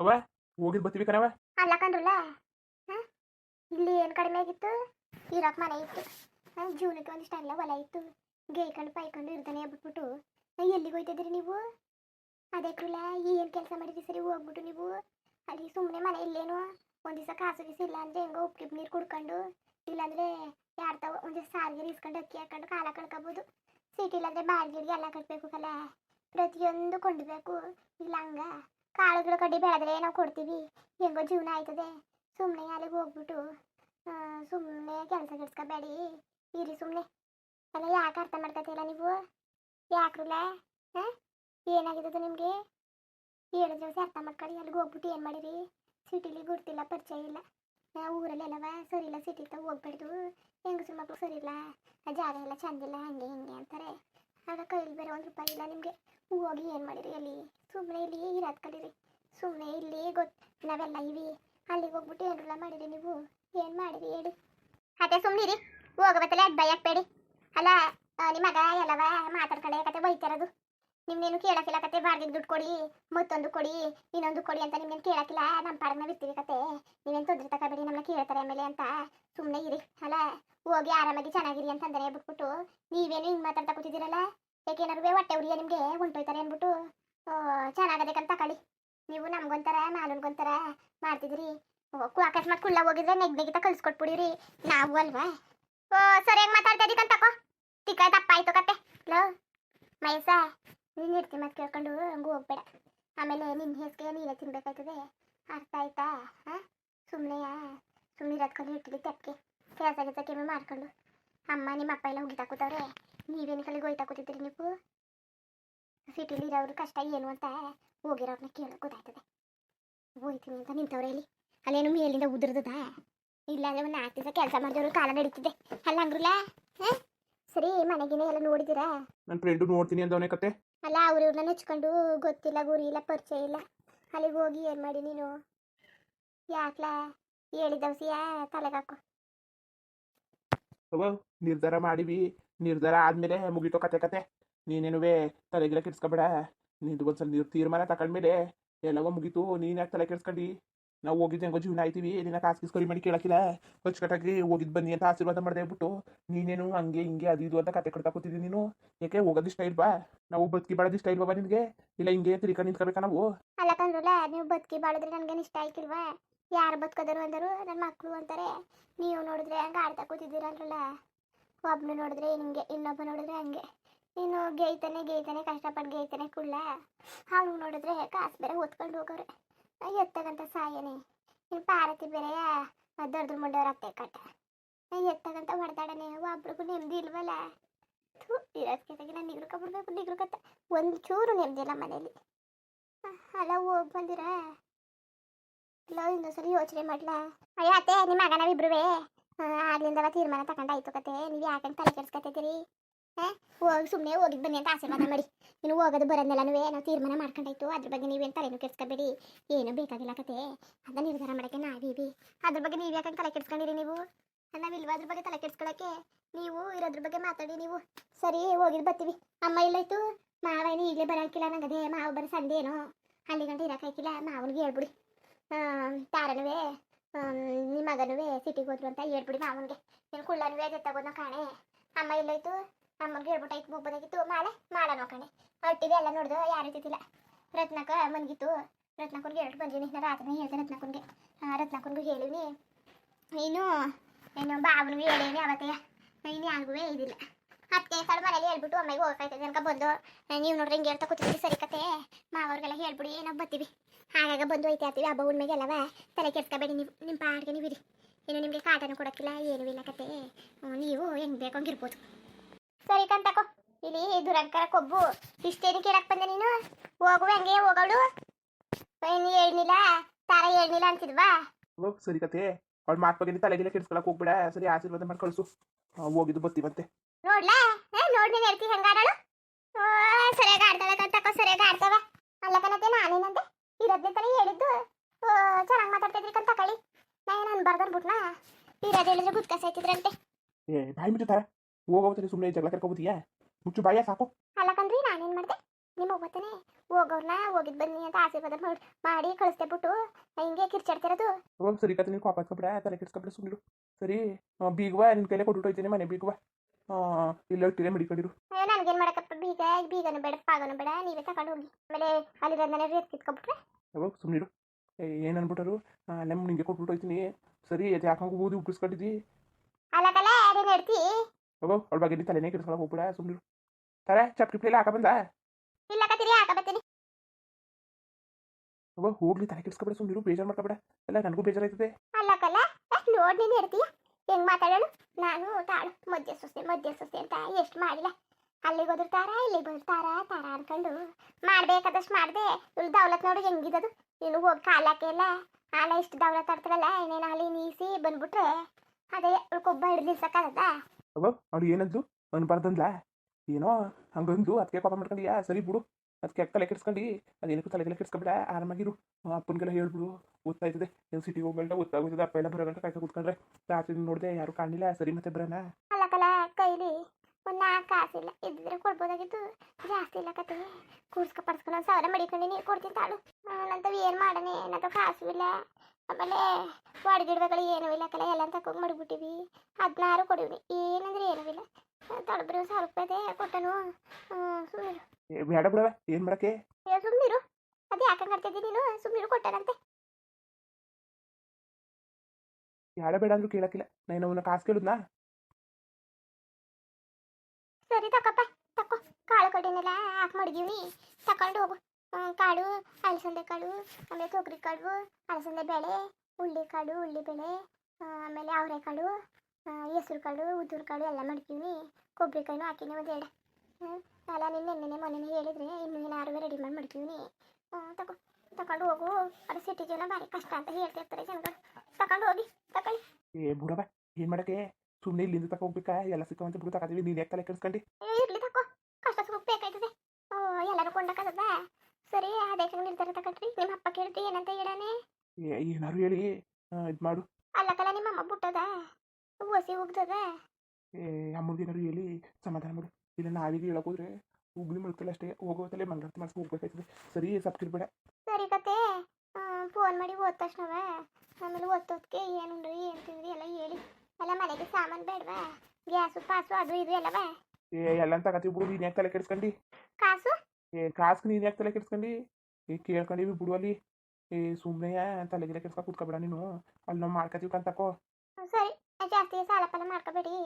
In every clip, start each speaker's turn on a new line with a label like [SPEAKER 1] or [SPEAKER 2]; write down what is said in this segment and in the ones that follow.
[SPEAKER 1] ಅವ ಹೋಗಿದ್ ಬತ್ತೀವಿ ಕಣವ
[SPEAKER 2] ಅಲ್ಲ ಇಲ್ಲಿ ಏನು ಕಡಿಮೆ ಆಗಿತ್ತು? ಇರಕ್ ಮನೆ ಇತ್ತು. ಜೀವನಕ್ಕೆ ಒಂದಿಷ್ಟು ಅಲ್ಲ ಹೊಲ ಇತ್ತು. ಗೇಯ್ಕೊಂಡು ಪಾಯ್ಕೊಂಡು ಇರ್ತಾನೆ ಬಿಟ್ಬಿಟ್ಟು ಎಲ್ಲಿಗೆ ಹೋಯ್ತಿದ್ರಿ ನೀವು? ಅದೇ ಕ್ರಲ್ಲ ಏನು ಕೆಲಸ ಮಾಡಿದ್ರಿ ಸರಿ ಹೋಗ್ಬಿಟ್ಟು ನೀವು? ಅಲ್ಲಿ ಸುಮ್ಮನೆ ಮನೆ ಇಲ್ಲೇನು? ಒಂದು ದಿವಸ ಕಾಸು ಗೀಸು ಇಲ್ಲ ಅಂದರೆ ಹೆಂಗೋ ಉಪ್ಪಿಗೆ ನೀರು ಕುಡ್ಕೊಂಡು, ಇಲ್ಲಾಂದರೆ ಯಾರ್ತಾವ ಒಂದು ಸಾರಿಗೆ ಇಸ್ಕೊಂಡು ಅಕ್ಕಿ ಹಾಕೊಂಡು ಕಾಲ ಕಳ್ಕೊಬೋದು. ಸಿಟಿ ಇಲ್ಲಾಂದರೆ ಬಾಡಿಗೆಗೆ ಎಲ್ಲ ಕಟ್ಟಬೇಕು ಕಲ. ಪ್ರತಿಯೊಂದು ಕೊಂಡ್ಬೇಕು. ಇಲ್ಲ ಹಂಗ ಕಾಳುಗಳು ಕಡ್ಡಿ ಬೆಳೆದ್ರೆ ನಾವು ಕೊಡ್ತೀವಿ. ಹೆಂಗೋ ಜೀವನ ಆಯ್ತದೆ. ಸುಮ್ಮನೆ ಅಲ್ಲಿಗೆ ಹೋಗ್ಬಿಟ್ಟು ಸುಮ್ಮನೆ ಕೆಲಸ ಗಿಡ್ಸ್ಕೊಬೇಡಿ ಇರಿ ಸುಮ್ಮನೆ ಅಲ್ಲ, ಯಾಕೆ ಅರ್ಥ ಮಾಡ್ಕೊತಿಲ್ಲ ನೀವು? ಯಾಕ್ರಲ್ಲ ಹಾಂ? ಏನಾಗಿದ್ದದು ನಿಮಗೆ? ಹೇಳಿದ್ರೆ ಅರ್ಥ ಮಾಡ್ಕೊಳ್ಳಿ ಅಲ್ಲಿಗೆ ಹೋಗ್ಬಿಟ್ಟು ಏನು ಮಾಡಿರಿ? ಸಿಟಿಲಿ ಗುರ್ತಿಲ್ಲ, ಪರಿಚಯ ಇಲ್ಲ. ನಾವು ಊರಲ್ಲಿ ಎಲ್ಲವ ಸರಿ ಇಲ್ಲ, ಸಿಟಿ ತ ಹೋಗ್ಬಾರ್ದು ಹೆಂಗಸ್ರ ಮಕ್ಳು ಸರಿ ಇಲ್ಲ? ಜಾಗ ಎಲ್ಲ ಚಂದಿಲ್ಲ ಹಂಗೆ ಹಿಂಗೆ ಅಂತಾರೆ. ಆಗ ಕೈಲಿ ಬೇರೆ ಒಂದು ರೂಪಾಯಿ ಇಲ್ಲ ನಿಮಗೆ. ಹೋಗಿ ಏನು ಮಾಡಿರಿ ಅಲ್ಲಿ? ಸುಮ್ಮನೆ ಇಲ್ಲಿ ಇರೋದು ಸುಮ್ಮನೆ ಇಲ್ಲಿ ಗೊತ್ತು ನಾವೆಲ್ಲ ಇವಿ. ಅಲ್ಲಿಗೆ ಹೋಗ್ಬಿಟ್ಟು ಏನೆಲ್ಲ ಮಾಡಿರಿ ನೀವು? ಏನು ಮಾಡಿರಿ ಹೇಳಿ. ಅದೇ ಸುಮ್ಮನಿರಿ ಹೋಗಬತ್ತಲ್ಲ ಅಡ್ ಬೈಯಾಕ್ಬೇಡಿ. ಅಲ್ಲ ಆ, ನಿಮ್ಮ ಮಗ ಎಲ್ಲವ ಮಾತಾಡ್ಕೊಂಡೆ ಕತೆ ಬೈತಿರೋದು. ನಿಮ್ನೇನು ಕೇಳಕ್ಕಿಲ್ಲ ಕತೆ? ಬಾಡಿಗೆ ದುಡ್ಡು ಕೊಡಿ ಮತ್ತೊಂದು ಕೊಡಿ ಇನ್ನೊಂದು ಕೊಡಿ ಅಂತ ನಿಮ್ನೇನು ಕೇಳಕ್ಕಿಲ್ಲ? ನಮ್ಮ ಪಾಡಿಗೆ ನಾವು ಇರ್ತೀವಿ ಕತೆ. ನೀವೇನು ತೊಂದರೆ ತಗೋಬೇಡಿ ನಮ್ಮನ್ನ ಕೇಳ್ತಾರೆ ಆಮೇಲೆ ಅಂತ. ಸುಮ್ಮನೆ ಇರಿ. ಅಲ್ಲ ಹೋಗಿ ಆರಾಮಾಗಿ ಚೆನ್ನಾಗಿರಿ ಅಂತಂದರೆ ಬಿಟ್ಬಿಟ್ಟು ನೀವೇನು ಹಿಂಗೆ ಮಾತಾಡ್ತಾ ಕೂತಿದ್ದೀರಲ್ಲ? ಯಾಕೇನಾರು ಹೊಟ್ಟೆ ಉರಿಯ ನಿಮಗೆ ಹೊಂಟೋಯ್ತಾರೆ ಅಂದ್ಬಿಟ್ಟು ಚೆನ್ನಾಗದಕ್ಕಂತ ತಕೊಳ್ಳಿ ನೀವು ನಮ್ಗೊಂಥರ ಮಾಲನ್ಗೊಂಥರ ಮಾಡ್ತಿದ್ರಿ ಅಕಸ್ಮಾತ್ ಕುಳ್ಳ ಹೋಗಿದ್ರೆ ನೆಗ್ ನೆಗಿತ ಕಲ್ಸ್ಕೊಟ್ಬಿಡಿರಿ ನಾವು ಅಲ್ವಾ? ಓ, ಸರಿಯಾಗಿ ಮಾತಾಡ್ತಾ ಇದೀಕಂತ ತಕೋ ತಿಕ್ಕ ತಪ್ಪಾಯ್ತು ಕತೆ. ಲೋ, ಮೈಸ, ನೀನು ಇರ್ತಿ ಮತ್ತೆ ಕೇಳ್ಕೊಂಡು ಹಂಗೂ ಹೋಗ್ಬೇಡ. ಆಮೇಲೆ ನಿನ್ನ ಹೆಸ್ಗೆ ನೀನೇ ತಿನ್ಬೇಕಾಯ್ತದೆ. ಅರ್ಥ ಆಯ್ತಾ? ಹಾಂ ಸುಮ್ಮನೆ ಸುಮ್ಮನೆ ಇರೋದ್ಕೊಂಡು ಇಟ್ಟಿಲಿ ತಪ್ಪಿಗೆ ಕೆಲಸ ಕೆಲಸ ಕೆಮ್ಮೆ ಮಾಡ್ಕೊಂಡು. ಅಮ್ಮ ನಿಮ್ಮ ಅಪ್ಪ ಎಲ್ಲ ಹೋಗಿ ನೀವೇನು ಕಲಿಗೆ ಹೋಯ್ತಾ ಕೂತಿದ್ರಿ ನೀವು? ಸಿಟಿಲಿ ಇರೋರು ಕಷ್ಟ ಏನು ಅಂತ ಹೋಗಿರೋರ್ನ ಕೇಳೋಕೆ ಗೊತ್ತಾಯ್ತದೆ. ಹೋಯ್ತೀನಿ ಅಂತ ನಿಂತವ್ರೆ ಇಲ್ಲಿ. ಅಲ್ಲೇನು ಮೇಲಿಂದ ಉದುರ್ದದ? ಇಲ್ಲಾಂದ್ರೆ ಒಂದು ನಾಲ್ಕು ದಿವಸ ಕೆಲಸ ಮಾಡಿದವರು ಕಾಲ ನಡೀತಿದೆ. ಅಲ್ಲ ಅಂಗ್ರಲ್ಲ ಸರಿ ಮನೆಗಿನ ಎಲ್ಲ ನೋಡಿದಿರಾ?
[SPEAKER 1] ನನ್ನ ಫ್ರೆಂಡು ನೋಡ್ತೀನಿ ಅಂದವನೇ ಕತೆ.
[SPEAKER 2] ಅಲ್ಲ ಅವ್ರ ಇವ್ರನ್ನ ನೆಚ್ಕೊಂಡು ಗೊತ್ತಿಲ್ಲ ಗುರಿ ಇಲ್ಲ ಪರಿಚಯ ಇಲ್ಲ. ಅಲ್ಲಿಗೆ ಹೋಗಿ ಏನು ಮಾಡಿ ನೀನು? ಯಾಕ್ಲಾ? ಹೇಳಿದವಸಿಯ ತಲೆಗಾಕು
[SPEAKER 1] ನಿರ್ಧಾರ ಮಾಡಿವಿ. ನಿರ್ಧಾರ ಆದ್ಮೇಲೆ ಮುಗೀತು ಕತೆ ಕತೆ? ನೀನೇನುವೆ ತಲೆಗಿಲ್ಲ ಕೆಡ್ಸ್ಕೊಬೇಡ. ನಿಂದು ಒಂದ್ಸಲ ನೀರು ತೀರ್ಮಾನ ತಗೊಂಡ್ಮೇಲೆ ಎಲ್ಲವೋ ಮುಗೀತು. ನೀನು ಯಾಕೆ ತಲೆ ಕೆಡ್ಸ್ಕೊಂಡು? ನಾವು ಹೋಗಿದ್ದು ಹೆಂಗೋ ಜೀವನ ಆಯ್ತೀವಿ. ನಿನ್ನ ಕಾಸು ಕಿಸ್ಕರಿ ಮಾಡಿ ಕೇಳಕ್ಕಿಲ್ಲ. ಅಚ್ಚುಕಟ್ಟಾಗಿ ಹೋಗಿದ್ದು ಬನ್ನಿ ಅಂತ ಆಶೀರ್ವಾದ ಮಾಡಿದೆ ಬಿಟ್ಟು ನೀನೇನು ಹಂಗೆ ಹಿಂಗೆ ಅದು ಇದು ಅಂತ ಕತೆ ಕೊಡ್ತಾ ಕೂತಿದ್ದೀನಿ ನೀನು? ಯಾಕೆ ಹೋಗೋದು ಇಷ್ಟ ಇಲ್ವಾ? ನಾವು ಬದುಕಿ ಬಾಳೋದು ಇಷ್ಟ ಇಲ್ವಾ ನಿನಗೆ? ಇಲ್ಲ ಹಿಂಗೆ ತಿರ್ಕೊಂಡು ನಿಂತ್ಕೋಬೇಕಾ ನಾವು?
[SPEAKER 2] ಅಲ್ಲ ಕಂದ್ರಲ್ಲ ನೀವು ಬದುಕಿ ಬಾಳಿದ್ರೆ ನನಗೇನು ಇಷ್ಟ ಆಯ್ತಿಲ್ವಾ? ಯಾರು ಬದುಕೋದರು ಅಂದರು ನನ್ನ ಮಕ್ಕಳು ಅಂತಾರೆ. ನೀವು ನೋಡಿದ್ರೆ ಹಂಗೆ ಆಡ್ತಾ ಕೂತಿದ್ದೀರಲ್ರಲ್ಲ. ಒಬ್ಬನು ನೋಡಿದ್ರೆ ಹಿಂಗೆ ಇನ್ನೊಬ್ಬ ನೋಡಿದ್ರೆ ಹಂಗೆ. ನೀನು ಗೇಯ್ತಾನೆ ಗೇಯ್ತಾನೆ, ಕಷ್ಟಪಟ್ಟು ಗೇಯ್ತಾನೆ ಕುಳ್ಳ ಅವ್ನು ನೋಡಿದ್ರೆ ಕಾಸು ಬೇರೆ ಹೊತ್ಕೊಂಡು ಹೋಗೋರೆ ಎತ್ತಗಂತ ಸಾಯನೆ. ನೀನು ಪಾರತಿ ಬೇರೆ ದೊಡ್ಡ ಮುಂಡವ್ರ ಅತ್ತೆ ಕಟ್ಟ. ಎತ್ತಗಂತ ಹೊಡೆದಾಡನೆ, ಒಬ್ರಿಗೂ ನೆಮ್ಮದಿ ಇಲ್ವಲ್ಲ. ಥೂ ಇರೋದಕ್ಕೆ ನಾನು ನಿಗ್ರು ಕಬಿಡ್ಬೇಕು ನಿಗ್ರು ಕತ್ತ ಒಂದು ಚೂರು ನೆಮ್ಮದಿ ಇಲ್ಲ ಮನೇಲಿ. ಅಲ್ಲ ಹೋಗಿ ಬಂದಿರ. ಇಲ್ಲ, ಇನ್ನೊಂದ್ಸರಿ ಯೋಚನೆ ಮಾಡ್ಲಾ. ಅಯ್ಯ ಅತ್ತೆ ನಿಮ್ಮ ಮಗನ ನಾವಿಬ್ರುವೆ. ಆಗ್ಲಿಂದವ ತೀರ್ಮಾನ ತಗೊಂಡಾಯ್ತು ಕತೆ. ನೀವು ಯಾಕಂತ ತಲೆ ಕೆಡ್ಸ್ಕತೈತಿರಿ ಹಾಂ, ಹೋಗಿ ಸುಮ್ಮನೆ ಹೋಗಿದ್ದು ಬನ್ನಿ ಅಂತ ಆಶೀರ್ವಾದ ಮಾಡಿ. ನೀನು ಹೋಗೋದು ಬರೋದೆಲ್ಲನೂ ನಾವು ತೀರ್ಮಾನ ಮಾಡ್ಕೊಂಡಾಯ್ತು. ಅದ್ರ ಬಗ್ಗೆ ನೀವೇನು ತಲೆನೂ ಕೆಡ್ಸ್ಕೊಬೇಡಿ. ಏನೂ ಬೇಕಾಗಿಲ್ಲ ಕತೆ. ಅದನ್ನ ನಿರ್ಧಾರ ಮಾಡೋಕ್ಕೆ ನಾವೀವಿ ಅದ್ರ ಬಗ್ಗೆ ನೀವು ಯಾಕಂಗೆ ತಲೆ ಕೆಡ್ಸ್ಕೊಂಡಿರಿ ನೀವು? ನಾವಿಲ್ವ ಅದ್ರ ಬಗ್ಗೆ ತಲೆ ಕೆಡ್ಸ್ಕೊಳಕ್ಕೆ? ನೀವು ಇರೋದ್ರ ಬಗ್ಗೆ ಮಾತಾಡಿ ನೀವು. ಸರಿ ಹೋಗಿದ್ದು ಬರ್ತೀವಿ. ಅಮ್ಮ ಇಲ್ಲಾಯ್ತು ಮಾವೇನು ಈಗಲೇ ಬರೋಕ್ಕಿಲ್ಲ ನಂಗದೆ. ಮಾವು ಬರೋ ಏನೋ ಅಲ್ಲಿ ಗಂಟೆ ಇರೋಕ್ಕಾಯ್ಕಿಲ್ಲ ಮಾವನಿಗೆ ಹೇಳ್ಬಿಡಿ. ತಾರನುವೆ. ನಿಮ್ಮ ಮಗನೂ ಸಿಟಿಗೆ ಹೋದ್ರು ಅಂತ ಹೇಳ್ಬಿಡಿ ಮಾವನಿಗೆ ನೀನು ಕುಳ್ಳನುವೆ ತಗೋದ್ನ ಕಾಣೆ. ಅಮ್ಮ ಇಲ್ಲೋಯ್ತು ಅಮ್ಮನ್ಗೆ ಹೇಳ್ಬಿಟ್ಟು ಹೋಗ್ಬೋದಾಗಿತ್ತು ಮಾಲೆ ಮಾಡೋಣ ಕಣೆ. ಹೊಟ್ಟಿಗೆ ಎಲ್ಲ ನೋಡ್ದು, ಯಾರು ಇದ್ದಿದ್ದಿಲ್ಲ ರತ್ನಕ ಮನ್ಗಿತ್ತು. ರತ್ನಕ್ಕನ್ಗೆ ಹೇಳ್ಬಿಟ್ಟು ಬಂದೀನಿ ನಾನು ರಾತ್ರಿ ಹೇಳ್ದೆ ರತ್ನಕ್ಕನ್ಗೆ. ರತ್ನಕ್ಕನ್ಗೂ ಹೇಳಿನಿ ನೀನು ಏನು ಬಾವನಿಗೆ ಹೇಳೇನಿ ಅವತ್ತೆಯ ಇನ್ನು ಯಾರಿಗೂ ಇದಿಲ್ಲ ಅತ್ತೆ ಸಲ ಮನೇಲಿ ಹೇಳ್ಬಿಟ್ಟು ಅಮ್ಮಗೆ ಹೋಗ್ತೈತೆ ಅನ್ಕ ಬಂದು ನೀವು ನೋಡ್ರಿ ಹಿಂಗೆ ಹೇಳ್ತಾ ಸರಿ ಕತೆ. ಮಾವವ್ರಿಗೆಲ್ಲ ಹೇಳ್ಬಿಡಿ, ನಾವು ಬರ್ತೀವಿ. ಆಗಾಗ ಬಂದು ಹೋಯ್ತಾ ಇರ್ತೀವಿ. ಹಬ್ಬ ಉಣ್ಮೆಗೆಲ್ಲವ ತಲೆ ಕೆಡ್ಸ್ಕೊಬೇಡಿ ನೀವು ನಿಮ್ಮ ಪಾಡಿಗೆ ನೀವು ಇರಿ. ಇನ್ನು ನಿಮಗೆ ಕಾಟನ ಕೊಡೋಕ್ಕಿಲ್ಲ ಏನೂ ಇಲ್ಲ ಕತೆ. ನೀವು ಹೆಂಗೆ ಬೇಕು ಹಂಗಿರ್ಬೋದು ಸರಿ ಕಂತಕೋ. ಇಲ್ಲಿ ದುರಂಕರ ಕೊಬ್ಬು. ಇಷ್ಟೇನು ಕೇಳಕ್ ಬಂದೆ ನೀನು? ಹೋಗುವ ಹಂಗೆ ಹೋಗೋಳು ಏನು ಹೇಳಿಲ್ಲ ತಾರ ಹೇಳಿಲ್ಲ ಅಂತಿದ್ವಾ?
[SPEAKER 1] ಹೋಗ್ ಸರಿ ಕತೆ. ಅವಳು ಮಾತು ಬಗ್ಗೆ ತಲೆಗಿಲ್ಲ ಕೆಡ್ಸ್ಕೊಳಕ್ ಹೋಗ್ಬೇಡ. ಸರಿ ಆಶೀರ್ವಾದ ಮಾಡಿ ಕಳಿಸು. ಹೋಗಿದ್ದು ಬರ್ತೀವಂತೆ.
[SPEAKER 2] ನೋಡ್ಲಾ? ಏ, ನೋಡ್ ನೀನ್ ಹೇಳ್ತಿ ಹೆಂಗಾಡಳು ಸರಿಯಾಗಿ ಆಡ್ತಾಳೆ ಕಂತಕೋ ಸರಿಯಾಗಿ ಆಡ್ತಾವ ಇರೋದ್ನೇ ತಾನೇ ಹೇಳಿದ್ದು ಚೆನ್ನಾಗಿ ಮಾತಾಡ್ತಿದ್ರಿ ಕಂತ ಕಳಿ. ನಾ ಏನು ಅನ್ಬಾರ್ದು ಅನ್ಬಿಟ್ನಾ ಇರೋದು ಹೇಳಿದ್ರೆ ಗುದ್ಕ ಐತಿದ್ರಂತೆ
[SPEAKER 1] ಏ ಬಾಯಿ ಮುಚ್ಚುತ್ತಾರ ಹೋಗೋಗ್ತಾರೆ ಸುಮ್ಮನೆ ಜಗಳ ಕರ್ಕೊಬೋದಿಯಾ? ಮುಚ್ಚು ಬಾಯ ಸಾಕು.
[SPEAKER 2] ಅಲ್ಲ ಕಣ್ರಿ ನಾನೇನ್ ಮಾಡ್ತೆ ನಿಮ್ಮ ಒಬ್ಬತ್ತನೇ ಹೋಗೋರ್ನ ಹೋಗಿದ್ ಬನ್ನಿ ಅಂತ ಆಶೀರ್ವಾದ ಮಾಡಿ ಮಾಡಿ ಕಳಿಸ್ದೆ ಬಿಟ್ಟು. ಹಿಂಗೆ ಕಿರ್ಚಾಡ್ತಿರೋದು.
[SPEAKER 1] ಅವಾಗ ಸರಿ ಕತೆ ನೀನು ಕಾಪಾಸ್ ಕಬ್ಬಿಡ ತಲೆ ಕೆಡ್ಸ್ಕೊಬಿಡ ಸುಮ್ಮನಿರು ಸರಿ ಬೀಗವ ನಿನ್ನ ಕೈಲೇ ಕೊಟ್ಟು ಹೋಯ್ತೀನಿ ಮನೆ ಬೀಗವ. ಇಲ್ಲ ಇಟ್ಟಿದೆ ಮಡಿಕೊಂಡಿರು.
[SPEAKER 2] ನನ್ಗೇನ್ ಮಾಡಕಪ್ಪ? ಬೀಗ ಬೀಗನು ಬೇಡ ಪಾಗನು ಬೇಡ. ನೀವೇ ತಗೊಂಡು ಹೋಗಿ. ಆಮೇಲೆ ಅಲ್ಲಿರೋದನ್ನೇ ರೇಟ್ ಕಿತ್ಕೊಬಿಟ್ರೆ
[SPEAKER 1] ಅವಾಗ ಸುಮ್ಮನಿರು ಏನು ಅನ್ಬಿಟ್ಟರು? ನಮ್ಮ ನಿಂಗೆ ಕೊಟ್ಬಿಟ್ಟು ಹೋಯ್ತೀನಿ. ಸರಿ ಅದು ಯಾಕಂಗೆ ಓದಿ ಉಪ್ಪಿಸ್ಕೊಂಡಿದ್ದಿ
[SPEAKER 2] ಅಲ್ಲ
[SPEAKER 1] ಅವಾಗ ಅವಳ ಬಗ್ಗೆ ತಲೆನೇ ಕೆಡ್ಸ್ಕೊಳಕ್ಕೆ ಹೋಗ್ಬಿಡ ಸುಮ್ಮನಿರು ತರ ಚಪ್ ಪ್ಲೇಲಿ ಹಾಕ ಬಂದ? ಅವಾಗ ಹೋಗ್ಲಿ ತಲೆ ಕೆಡಿಸ್ಕೊಬೇಡ ಸುಮ್ಮನಿರು ಬೇಜಾರು ಮಾಡ್ಕೊಬೇಡ. ಎಲ್ಲ ನನಗೂ ಬೇಜಾರಾಯ್ತದೆ.
[SPEAKER 2] ಅಲ್ಲ ನೋಡ್ ನೀನ್ ಹೇಳ್ತೀಯ? ಹೆಂಗ್ ಮಾತಾಡೋಣ? ನಾನು ತಾಳು ಮಧ್ಯ ಸೊಸೆ ಮಧ್ಯ ಸೊಸೆ ಅಂತ ಎಷ್ಟು ಮಾಡಿಲ್ಲ. ಅಲ್ಲಿಗೆ ಹೋದಿರ್ತಾರ ಇಲ್ಲಿಗೆ ಬರ್ತಾರ ತಾರ ಅನ್ಕೊಂಡು ಮಾಡ್ಬೇಕಾದಷ್ಟು ಮಾಡಿದೆ. ಇವ್ಳು ದೌಲತ್ ನೋಡು ಹೆಂಗಿದದು. ನೀನು ಹೋಗಿ ಕಾಲಕ್ಕೆಲ್ಲ ಆಲ ಇಷ್ಟು ದೌಲತ್ ಆಡ್ತಾರಲ್ಲ ಏನೇನು ಅಲ್ಲಿ ನೀಸಿ ಬಂದ್ಬಿಟ್ರೆ ಅದೇ ಕೊಬ್ಬ ಹಿಡಿದು ನಿಲ್ಸಕ್ಕಾಗದ
[SPEAKER 1] ಅವಾಗ ಅವಳು ಏನಂದ್ಲು? ಅನ್ಬಾರ್ದಂದ್ಲ ಏನೋ ಹಂಗಂದು ಅದಕ್ಕೆ ಕೋಪ ಮಾಡ್ಕೊಂಡಿಯಾ? ಸರಿ ಬಿಡು. ಅದಕ್ಕೆ ತಲೆ ಕೆಡ್ಸ್ಕೊಂಡು ಅದೇನಕ್ಕೂ ತಲೆಗೆಲ್ಲ ಕೆಡ್ಸ್ಕೊಬೇಡ. ಆರಾಮಾಗಿರು ಅಪ್ಪನಿಗೆಲ್ಲ ಹೇಳ್ಬಿಡು. ಗೊತ್ತಾಯ್ತದೆ ಏನು ಸಿಟಿಗೆ ಹೋಗ್ಬೇಡ ಗೊತ್ತಾಗೋಯ್ತದೆ ಅಪ್ಪ ಎಲ್ಲ ಬರೋಗಂಟ ಕಾಯ್ತಾ ಕೂತ್ಕೊಂಡ್ರೆ. ರಾತ್ರಿ ನೋಡಿದೆ ಯಾರು ಕಾಣಲಿಲ್ಲ. ಸರಿ ಮತ್ತೆ ಬರೋಣ.
[SPEAKER 2] ಅಲ್ಲ ಕಲ ಕೈಲಿ ಒಂದು ನಾಲ್ಕು ಕಾಸಿಲ್ಲ ಇದ್ದಿದ್ರೆ ಕೊಡ್ಬೋದಾಗಿತ್ತು. ಜಾಸ್ತಿ ಇಲ್ಲ ಕತೆ. ಕೂರ್ಸ್ಕೊ ಪಡ್ಸ್ಕೊಂಡು ಒಂದು ಸಾವಿರ ಮಡಿಕೊಂಡು ನೀರು ಕೊಡ್ತೀನಿ ತಾಳು ನಂತವ್ ಏನು ಮಾಡನೆ ಏನಂತ ಕಾಸು ಇಲ್ಲ. ಆಮೇಲೆ ಒಡಗಿಡ್ಬೇಕಲ್ಲ ಏನೂ ಇಲ್ಲ ಕಲ. ಎಲ್ಲ ತಕೊಂಡ್ ಮಡಿಬಿಟ್ಟಿವಿ. ಹದಿನಾರು ಕೊಡಿವಿ ಏನಂದ್ರೆ ಏನೂ ಇಲ್ಲ. ತಡಬ್ರಿ ಸಾವಿರ ರೂಪಾಯಿದೆ ಕೊಟ್ಟನು. ಸುಮ್ಮನಿರು
[SPEAKER 1] ಬೇಡ ಬಿಡವ. ಏನು ಮಾಡಕ್ಕೆ?
[SPEAKER 2] ಏ ಸುಮ್ಮನಿರು ಅದು ಯಾಕೆ ಕಟ್ತಿದ್ದಿ ನೀನು? ಸುಮ್ಮನಿರು ಕೊಟ್ಟನಂತೆ.
[SPEAKER 1] ಯಾಡ ಬೇಡ ಅಂದ್ರೂ ಕೇಳಕ್ಕಿಲ್ಲ. ನಾನು ಅವನ ಕಾಸು ಕೇಳಿದ್ನಾ?
[SPEAKER 2] ಸರಿ ತಕ್ಕಪ್ಪ ತಕ್ಕೋ ಕಾಳು ಕಡಿನೆಲ್ಲ ಹಾಕಿ ಮಡಗಿವಿ ತಕೊಂಡು ಹೋಗು. ಕಾಳು, ಅಲಸಂದೆ ಕಾಳು, ಆಮೇಲೆ ತೊಗರಿ ಕಾಳು, ಅಲಸಂದೆ ಬೇಳೆ, ಉಳ್ಳಿ ಕಾಳು, ಉಳ್ಳಿ ಬೇಳೆ ಆಮೇಲೆ ಅವರೆ ಕಾಳು ಹೆಸ್ರು ಕಾಳು ಉದ್ದಿನ ಕಾಳು ಎಲ್ಲ ಮಡ್ಕೀವಿ ಕೊಬ್ಬರಿ ಕಾಯಿನು ಹಾಕಿನಿ ಒಂದು ಎರಡು ಅಲ್ಲ, ನಿನ್ನೆ ನೆನ್ನೆ ಮೊನ್ನೆ ಹೇಳಿದ್ರೆ ಇನ್ನು ಏನಾರು ರೆಡಿ ಮಾಡಿ ಮಡ್ಕೀವಿ ತಗೋ ತಕೊಂಡು ಹೋಗು. ಅದು ಸಿಟಿ ಜೀವನ ಭಾರಿ ಕಷ್ಟ ಅಂತ ಹೇಳ್ತಿರ್ತಾರೆ ಜನಗಳು. ತಕೊಂಡು ಹೋಗಿ, ತಕೊಳ್ಳಿ.
[SPEAKER 1] ಏ ಮಾಡಕ್ಕೆ? ಸುಮ್ಮನೆ ಇಲ್ಲಿಂದ ತಕ ಹೋಗ್ಬೇಕಾ ಎಲ್ಲ ಸಿಕ್ಕವಂತ ಬಿಡು ತಗೋತೀವಿ ನೀನು ಯಾಕೆ ತಲೆ ಕೆಡ್ಸ್ಕೊಂಡು?
[SPEAKER 2] ಇರ್ಲಿ ತಕೋ. ಕಷ್ಟ ಸುಖ ಬೇಕಾಯ್ತದೆ ಓ ಎಲ್ಲರೂ ಕೊಂಡಕ್ಕದ ಸರಿ ಅದೇ ನಿರ್ಧಾರ ತಗೊಂಡ್ರಿ ನಿಮ್ಮ ಅಪ್ಪ ಕೇಳ್ತಿ ಏನಂತ ಹೇಳಾನೆ?
[SPEAKER 1] ಏನಾರು ಹೇಳಿ. ಇದು ಮಾಡು.
[SPEAKER 2] ಅಲ್ಲಕಲ್ಲ ನಿಮ್ಮ ಅಮ್ಮ ಬಿಟ್ಟದ ಓಸಿ ಉಗ್ದದ?
[SPEAKER 1] ಏ ಅಮ್ಮನಿಗೆ ಏನಾರು ಹೇಳಿ ಸಮಾಧಾನ ಮಾಡು. ಇಲ್ಲ ನಾವೀಗ ಹೇಳಕ್ ಹೋದ್ರೆ ಉಗ್ಲಿ ಮುಳುತ್ತಲ್ಲ ಅಷ್ಟೇ. ಹೋಗೋತಲ್ಲೇ ಮಂಗಳಾರತಿ ಮಾಡಿಸಿ ಹೋಗ್ಬೇಕಾಯ್ತದೆ. ಸರಿ ಸಪ್ಕಿರ್ಬೇಡ
[SPEAKER 2] ಸರಿ ಕತೆ. ಫೋನ್ ಮಾಡಿ ಓದ್ ತಕ್ಷಣವೇ. ಆಮೇಲೆ ಓದ್ತೋದ್ಕೆ ಏನುಂಡ್ರಿ ಏನು ತಿಂದ್ರಿ ಎಲ್ಲ ಹೇಳಿ. ಎಲ್ಲ ಮನೆಗೆ ಸಾಮಾನು ಬೇಡವಾ? ಗ್ಯಾಸು ಪಾಸು ಅದು ಇದು ಎಲ್ಲವ?
[SPEAKER 1] ಏ ಎಲ್ಲ ತಗತೀವಿ ಬಿಡು ನೀನು ಯಾಕೆ ತಲೆ ಕೆಡಿಸ್ಕೊಂಡಿ?
[SPEAKER 2] ಕಾಸು?
[SPEAKER 1] ಏ ಕಾಸ್ಗೆ ನೀನ್ ಯಾಕೆ ತಲೆ ಕೆಡಿಸ್ಕೊಂಡಿ? ಏ ಕೇಳ್ಕೊಂಡಿವಿ ಬಿಡು ಅಲ್ಲಿ. ಏ ಸುಮ್ಮನೆ ತಲೆಗೆಲ್ಲ ಕೆಡ್ಸ್ಕೊ ಕೂತ್ಕೊಬೇಡ ನೀನು. ಅಲ್ಲಿ ನಾವು ಮಾಡ್ಕೊತೀವಿ ಕಂತಕೋ
[SPEAKER 2] ಸರಿ. ಜಾಸ್ತಿ ಸಾಲ ಪಾಲ ಮಾಡ್ಕೋಬೇಡಿ.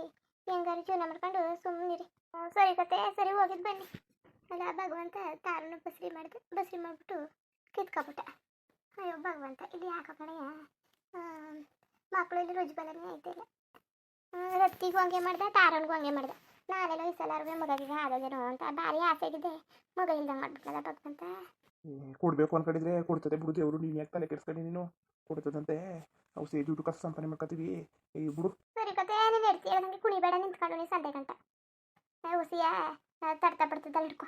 [SPEAKER 2] ಹೆಂಗಾರು ಜೀವನ ಮಾಡ್ಕೊಂಡು ಸುಮ್ಮನಿರಿ ಸರಿ ಕತೆ. ಸರಿ ಹೋಗಿದ್ ಬನ್ನಿ. ಅಲ್ಲ ಭಗವಂತ ತಾರನ್ನು ಬಸ್ರಿ ಮಾಡಿದೆ ಬಸ್ರಿ ಮಾಡಿಬಿಟ್ಟು ಕಿತ್ಕೊಬಿಟ್ಟ. ಅಯ್ಯೋ ಭಗವಂತ ಇಲ್ಲಿ ಯಾಕೋ ಕಡೆಯ ಮಕ್ಕಳು ಇಲ್ಲಿ. ಬಂದ್ರೆ ಐತಿಲ್ಲ ರತ್ತಿಗೂ ಹಂಗೆ ಮಾಡ್ದೆ ತಾರನ್ಗೂ ಹಂಗೆ ಮಾಡ್ದೆ. ನಾನೆಲ್ಲ ಈ ಸಲ ಮಗಗೆ ಆಗೋದೇನೋ ಅಂತ ಭಾರಿ ಆಸೆ ಆಗಿದೆ. ಮಗ ಇಲ್ದಂಗೆ ಮಾಡ್ಬಿಟ್ನಲ್ಲ ಭಗವಂತ
[SPEAKER 1] ಕೊಡ್ಬೇಕು ಅನ್ಕೊಂಡಿದ್ರೆ ಕೊಡ್ತದೆ ಬಿಡು ದೇವರು ನೀನು ಯಾಕೆ ತಲೆ ಕೆಡ್ಸ್ಕೊಂಡು ನೀನು? ಕೊಡ್ತದಂತೆ. ನಾವು ಸೇ ದುಡ್ಡು ಕಷ್ಟ ಸಂಪಾದನೆ ಮಾಡ್ಕೊತೀವಿ. ಈ ಬಿಡು.
[SPEAKER 2] ಸರಿ ಕತೆ ನೀನು ಹೇಳ್ತೀಯ? ನನಗೆ ಕುಣಿಬೇಡ ನಿಂತ್ಕೊಂಡು ನೀ ಸಂಡೆ ಗಂಟ. ಹುಸಿಯ ತಡ್ತಾ ಬಿಡ್ತದಲ್ಲ ಹಿಡ್ಕೊ.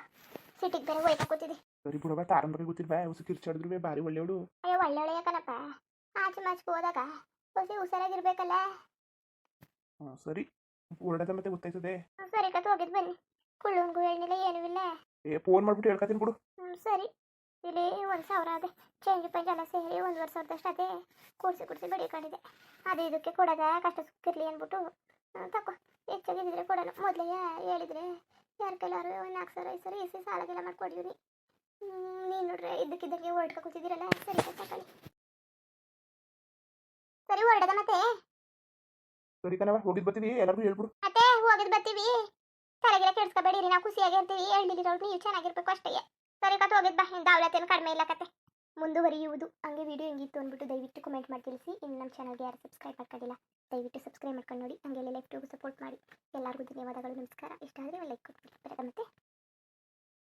[SPEAKER 2] ಸಿಟಿಗೆ ಬೇರೆ ಹೋಯ್ತಾ ಕೂತಿದ್ದೆ.
[SPEAKER 1] ಸರಿ ಬಾ ತಾರನ್ ಬಗ್ಗೆ ಗೊತ್ತಿಲ್ವಾ? ಹೊಸ ಬಾರಿ ಭಾರಿ ಒಳ್ಳೆಯವಳು.
[SPEAKER 2] ಅಯ್ಯೋ ಒಳ್ಳೆ ಕಣಪ್ಪ ಆಚೆ ಮಾಚ್ಗೆ ಹೋದಾಗ ಹೊಸಿ ಹುಷಾರಾಗಿರ್ಬೇಕಲ್ಲ?
[SPEAKER 1] ಹಾಂ ಸರಿ. ಹೊರಡದ ಮತ್ತೆ ಗೊತ್ತಾಯ್ತದೆ.
[SPEAKER 2] ಹ್ಮ್, ಸರಿ ಕತ್ ಹೋಗಿದ್ ಬನ್ನಿ. ಕುಳ್ಳನ್ಗೂ ಹೇಳಿಲ್ಲ ಏನೂ ಇಲ್ಲ.
[SPEAKER 1] ಏ ಫೋನ್ ಮಾಡ್ಬಿಟ್ಟು ಹೇಳ್ಕತ್ತೀನಿ ಬಿಡು.
[SPEAKER 2] ಹ್ಞೂ ಸರಿ. ಇಲ್ಲಿ ಒಂದು ಸಾವಿರ ಅದೇ. ಚೇಂಜ್ ಪೇಂಜ್ ಎಲ್ಲ ಸೇರಿ ಒಂದುವರೆ ಸಾವಿರದಷ್ಟು ಅದೇ ಕೂಡಿಸಿ ಕೂಡಿಸಿ ಬಡಿಕೊಂಡಿದೆ ಅದು ಇದಕ್ಕೆ ಕೊಡೋದ ಕಷ್ಟ ಸುಕ್ಕಿರ್ಲಿ ಅಂದ್ಬಿಟ್ಟು ಹ್ಮ್, ತಕೋ. ಹೆಚ್ಚಾಗಿದ್ದರೆ ಕೊಡೋಣ ಮೊದಲೇ ಹೇಳಿದ್ರೆ ಯಾರ ಕೈಲಾರು ಒಂದು ನಾಲ್ಕು ಸಾವಿರ ಐದು ಸಾವಿರ ಇಸಿ ಸಾಲಗೆಲ್ಲ ನೋಡ್ರೆ ನೀನು ನೋಡ್ರೆ ಇದ್ದಕ್ಕಿದ್ದಕ್ಕೆ ಹೊರಡ್ಕೊ ಕೂತಿದ್ದೀರಲ್ಲ. ಸರಿ ತಗೊಳ್ಳಿ ಸರಿ ಹೊರಡದ ಮತ್ತೆ
[SPEAKER 1] ಸರಿ ಕಣವ ಹೋಗಿದ್ ಬರ್ತೀವಿ, ಎಲ್ಲರಿಗೂ ಹೇಳ್ಬಿಡು.
[SPEAKER 2] ಮತ್ತೆ ಹೋಗಿದ್ ಬರ್ತೀವಿ. ತಲೆಗೆಲ್ಲ ಕೆಡ್ಸ್ಕೊಬೇಡಿರಿ ನಾವು ಖುಷಿಯಾಗಿ ಇರ್ತೀವಿ. ಹಳ್ಳಿಲಿರೋರು ನೀವು ಚೆನ್ನಾಗಿರ್ಬೇಕು ಅಷ್ಟೇ. ಸರಿ ಕತ್ ಹೋಗಿದ್ ಬಾ ದಾವಲತ್ತೇನು ಕಡಿಮೆ ಇಲ್ಲ ಕತೆ ಮುಂದುವರಿಯುವುದು. ಹಂಗೆ ವಿಡಿಯೋ ಹೆಂಗಿತ್ತು ಅಂದ್ಬಿಟ್ಟು ದಯವಿಟ್ಟು ಕಮೆಂಟ್ ಮಾಡಿ ತಿಳಿಸಿ. ಇನ್ನು ನಮ್ಮ ಚಾನಲ್ಗೆ ಯಾರು ಸಬ್ಸ್ಕ್ರೈಬ್ ಮಾಡ್ಕೊಂಡಿಲ್ಲ, ದಯವಿಟ್ಟು ಸಬ್ಸ್ಕ್ರೈಬ್ ಮಾಡ್ಕೊಂಡು ನೋಡಿ. ಹಂಗೆಲ್ಲ ಲೈಫ್ಟಿಗೂ ಸಪೋರ್ಟ್ ಮಾಡಿ. ಎಲ್ಲರಿಗೂ ಧನ್ಯವಾದಗಳು, ನಮಸ್ಕಾರ. ಇಷ್ಟ ಆದರೆ ಲೈಕ್ ಕೊಟ್ಬಿಡಿ. ಮತ್ತೆ.